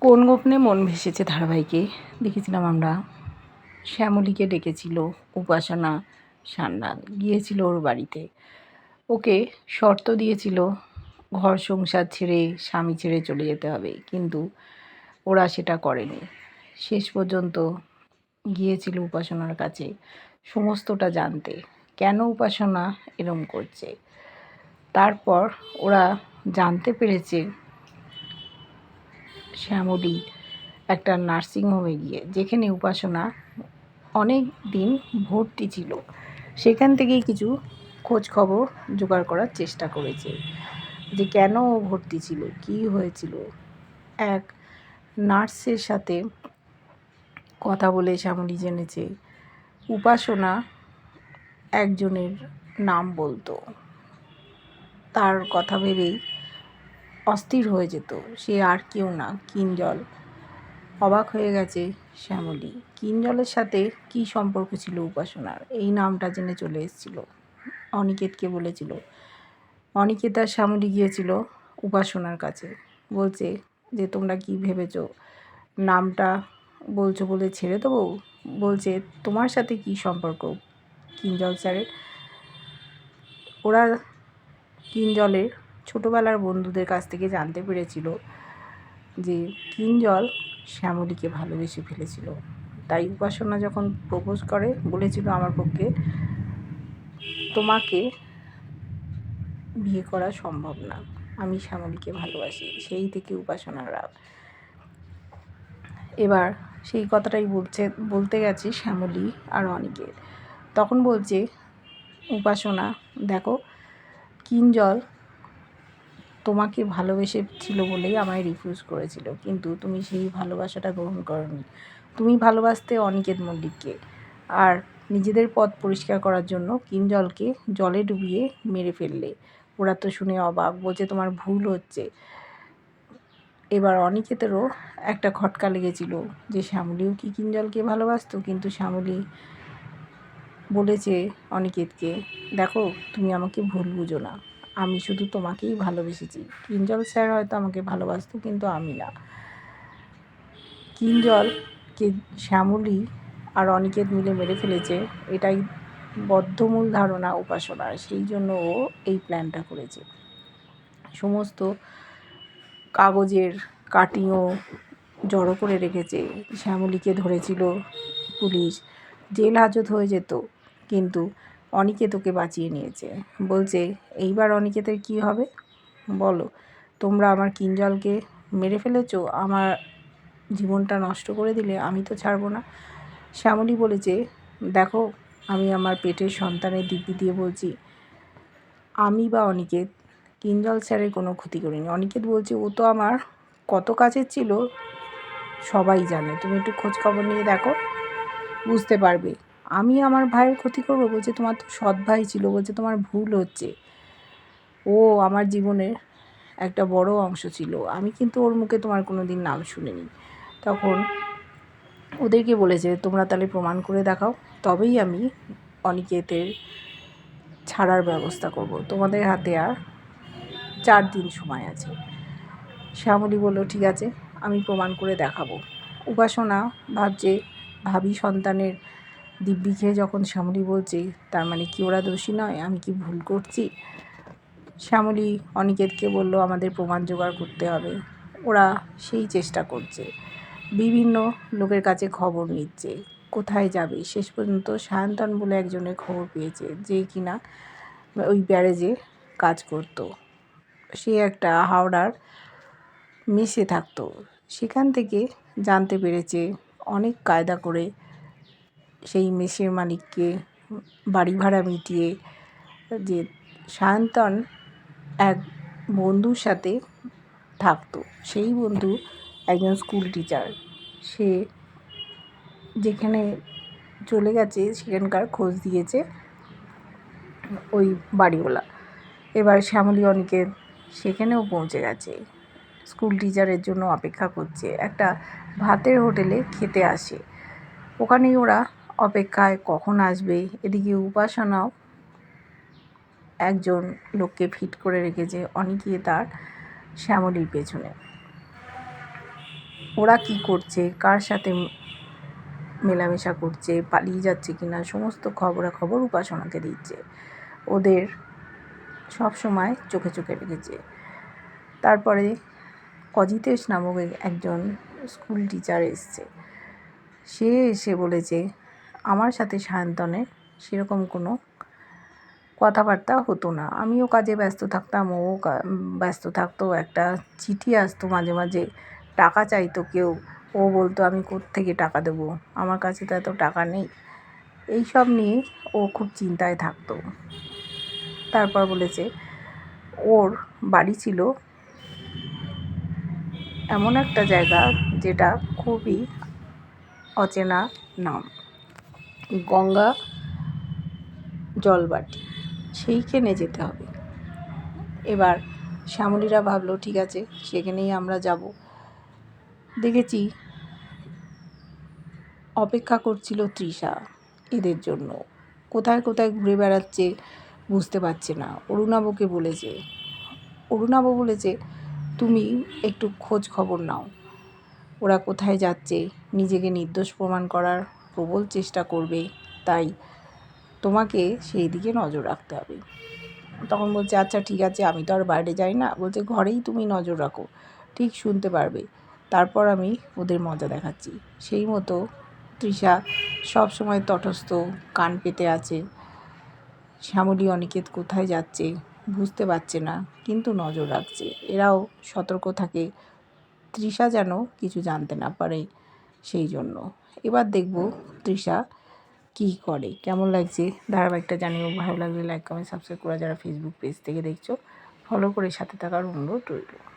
কোন গোপনে মন ভেসেছে ধারাবাহিকে? দেখেছিলাম আমরা। শ্যামলীকে ডেকেছিল উপাসনা সান্যাল। গিয়েছিল ওর বাড়িতে। ওকে শর্ত দিয়েছিল, ঘর সংসার ছেড়ে স্বামী ছেড়ে চলে যেতে হবে। কিন্তু ওরা সেটা করেনি। শেষ পর্যন্ত গিয়েছিল উপাসনার কাছে সমস্তটা জানতে। কেন উপাসনা এরম করছে? তারপর ওরা জানতে পেরেছে শ্যামলী একটা নার্সিংহোমে গিয়ে, যেখানে উপাসনা অনেক দিন ভর্তি ছিল। সেখান থেকেই কিছু খোঁজ খবর জোগাড় করার চেষ্টা করেছে। যে কেন ভর্তি ছিল, কী হয়েছিল? এক নার্সের সাথে কথা বলে শ্যামলী জেনেছে, উপাসনা একজনের নাম বলতো। তার কথা ভেবেই অস্থির হয়ে যেত। সে আর কেউ না, কিঞ্জল। অবাক হয়ে গেছে শ্যামলী। কিঞ্জলের সাথে কী সম্পর্ক ছিল উপাসনার? এই নামটা জেনে চলে এসেছিল। অনিকেতকে বলেছিল। অনিকেত আর শ্যামলী গিয়েছিল উপাসনার কাছে। বলছে যে, তোমরা কি ভেবেছো? নামটা বলছো বলে ছেড়ে দেবো? বলছে, তোমার সাথে কি সম্পর্ক, কিঞ্জল স্যারের? ওরা কিঞ্জলের ছোটোবেলার বন্ধুদের কাছ থেকে জানতে পেরেছিল যে কিঞ্জল শ্যামলীকে ভালোবেসে ফেলেছিল। তাই উপাসনা যখন প্রপোজ করে, বলেছিল আমার পক্ষে তোমাকে বিয়ে করা সম্ভব না। আমি শ্যামলীকে ভালোবাসি, সেই থেকে উপাসনার রাগ। এবার সেই কথাটাই বলছে, বলতে গেছে শ্যামলী আর অনিকের তখন বলছে, উপাসনা, দেখো কিঞ্জল তোমাকে ভালোবেসে ছিল বলেই আমায় রিফিউজ করেছিল। কিন্তু তুমি সেই ভালোবাসাটা গ্রহণ করনি। তুমি ভালোবাসতে অনিকেত মল্লিককে আর নিজেদের পথ পরিষ্কার করার জন্য কিঞ্জলকে জলে ডুবিয়ে মেরে ফেললে। ওরা তো শুনে অবাক বলছে তোমার ভুল হচ্ছে। এবার অনিকেতেরও একটা খটকা লেগেছিল যে, শ্যামলীও কি কিঞ্জলকে ভালোবাসতো? কিন্তু শ্যামলী বলেছে অনিকেতকে, দেখো, তুমি আমাকে ভুল বুঝো না। আমি শুধু তোমাকেই ভালোবেসেছি। কিঞ্জল স্যার হয়তো আমাকে ভালোবাসতো, কিন্তু আমি না। কিঞ্জলকে শ্যামলী আর অনিকেত মিলে মেরে ফেলেছে, এটাই বদ্ধমূল ধারণা উপাসনার। সেই জন্য ও এই প্ল্যানটা করেছে। সমস্ত কাগজের কাটিংও জড়ো করে রেখেছে। শ্যামলীকে ধরেছিল পুলিশ। জেল হাজত হয়ে যেত। কিন্তু ওকে বাঁচিয়ে নিয়েছে। বলছে, এইবার অনিকেতের কী হবে? বলো, তোমরা আমার কিঞ্জলকে মেরে ফেলেছো? আমার জীবনটা নষ্ট করে দিলে আমি তো ছাড়বো না? শ্যামলী বলেছে, দেখো, আমি আমার পেটের সন্তানের দিব্যি দিয়ে বলছি, আমি বা অনিকেত কিঞ্জল স্যারের কোনো ক্ষতি করিনি। অনিকেত বলছে, ও তো আমার কত কাছের ছিল, সবাই জানে। তুমি একটু খোঁজ খবর নিয়ে দেখো, বুঝতে পারবে। আমি আমার ভাইয়ের ক্ষতি করব বলছে, তোমার তো সৎ ভাই ছিল বলছে, তোমার ভুল হচ্ছে। ও আমার জীবনের একটা বড় অংশ ছিল। আমি কিন্তু ওর মুখে তোমার কোনো দিন নাম শুনিনি। তখন ওদেরকে বলেছে, তোমরা তাহলে প্রমাণ করে দেখাও, তবেই আমি অনিকেতের ছাড়ার ব্যবস্থা করব। তোমাদের হাতে আর চার দিন সময় আছে। শ্যামলী বলল, ঠিক আছে, আমি প্রমাণ করে দেখাবো। উপাসনা ভাবছে, ভাবি সন্তানের দিব্যি খেয়ে যখন শ্যামলী বলছে, তার মানে কি ওরা দোষী নয়? আমি কি ভুল করছি? শ্যামলী অনিকেতকে বলল, আমাদের প্রমাণ জোগাড় করতে হবে। ওরা সেই চেষ্টা করছে। বিভিন্ন লোকের কাছে খবর নিচ্ছে। কোথায় যাবে? শেষ পর্যন্ত সায়ন্তন বলে একজনের খবর পেয়েছে যে কিনা ওই ব্যারেজে কাজ করত। সে একটা হাওড়ার মেসে থাকতো। সেখান থেকে জানতে পেরেছে, অনেক কায়দা করে সেই মেসের মালিককে বাড়ি ভাড়া মিটিয়ে যে সায়ন্তন এক বন্ধুর সাথে থাকতো। সেই বন্ধু একজন স্কুল টিচার সে যেখানে চলে গেছে, সেখানকার খোঁজ দিয়েছে ওই বাড়িওয়ালা। এবার শ্যামলী অনিকেত সেখানেও পৌঁছে গেছে। স্কুল টিচারের জন্য অপেক্ষা করছে। একটা ভাতের হোটেলে খেতে আসে। ওখানেই ওরা অপেক্ষায় কখন আসবে? এদিকে উপাসনাও একজন লোককে ফিট করে রেখেছে অনেকে তার শ্যামলীর পেছনে। ওরা কি করছে? কার সাথে মেলামেশা করছে? পালিয়ে যাচ্ছে কি না সমস্ত খবরাখবর উপাসনাকে দিচ্ছে। ওদের সব সময় চোখে চোখে রেখেছে। তারপরে অজিতেশ নামক একজন স্কুল টিচার এসছে। সে এসে বলেছে আমার সাথে সায়ন্তনের সেরকম কোনো কথাবার্তা হতো না। আমিও কাজে ব্যস্ত থাকতাম, ও ব্যস্ত থাকতো, একটা চিঠি আসতো মাঝে মাঝে, টাকা চাইতো কেউ। ও বলতো, আমি থেকে টাকা দেবো? আমার কাছে তো এত টাকা নেই। এই সব নিয়ে ও খুব চিন্তায় থাকতো। তারপর বলেছে, ওর বাড়ি ছিল এমন একটা জায়গা যেটা খুবই অচেনা নাম। গঙ্গা জলবাটি সেইখানে যেতে হবে। এবার শ্যামলীরা ভাবলো, ঠিক আছে, সেখানেই আমরা যাব। দেখেছি অপেক্ষা করছিল তৃষা এদের জন্য। কোথায় কোথায় ঘুরে বেড়াচ্ছে বুঝতে পারছে না। অরুণাবকে বলেছে, অরুণাব বলেছে, তুমি একটু খোঁজ খবর নাও। ওরা কোথায় যাচ্ছে, নিজেকে নির্দোষ প্রমাণ করার প্রবল চেষ্টা করবে, তাই তোমাকে সেই দিকে নজর রাখতে হবে। তখন বলছে আচ্ছা ঠিক আছে, আমি তো আর বাইরে যাই না। বলছে, ঘরেই তুমি নজর রাখো, ঠিক শুনতে পারবে। তারপর আমি ওদের মজা দেখাচ্ছি। সেই মতো তৃষা সব সময় তটস্থ, কান পেতে আছে। শ্যামলী, অনিকেত কোথায় যাচ্ছে বুঝতে পারছে না, কিন্তু নজর রাখছে। এরাও সতর্ক থাকে। তৃষা যেন কিছু জানতে না পারে। সেই জন্য। এবার দেখব তৃষা কি করে। কেমন লাগছে? ধারাবাহিকটা জানিও। ভালো লাগলে লাইক কমেন্ট সাবস্ক্রাইব করা যারা ফেসবুক পেজ থেকে দেখছ ফলো করে সাথে থাকার অনুরোধ রইল।